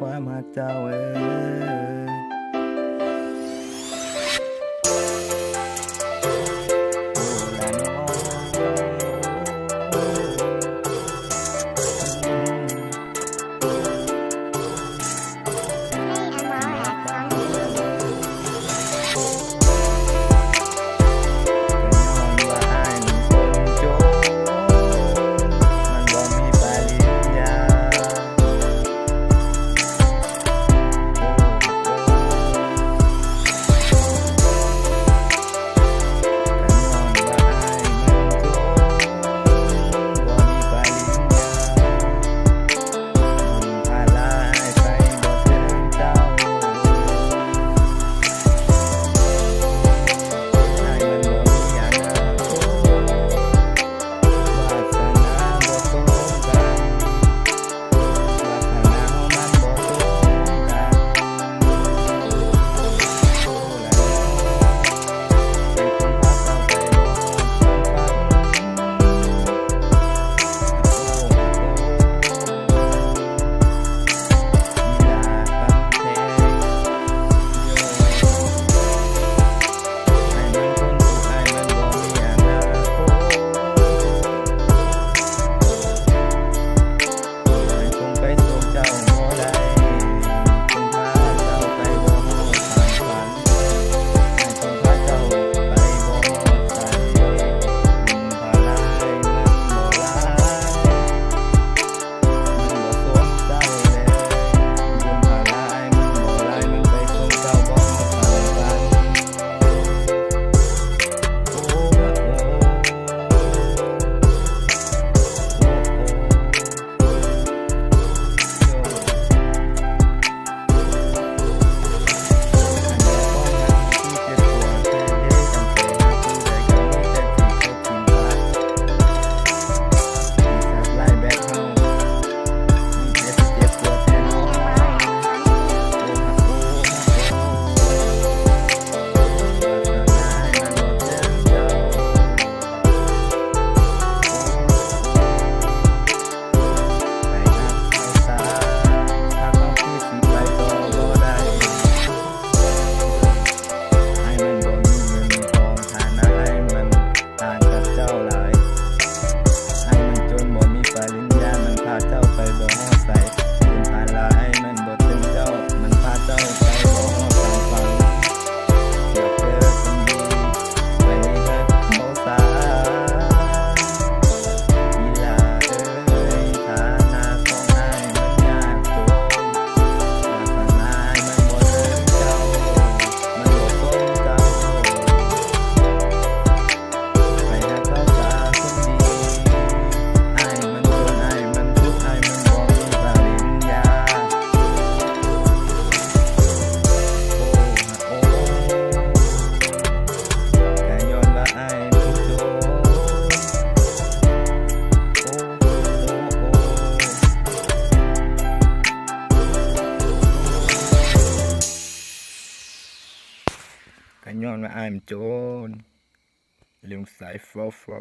why am I that? กันย้อนมาอ้ายมันโจรลืงสายฟ้าเฝ้า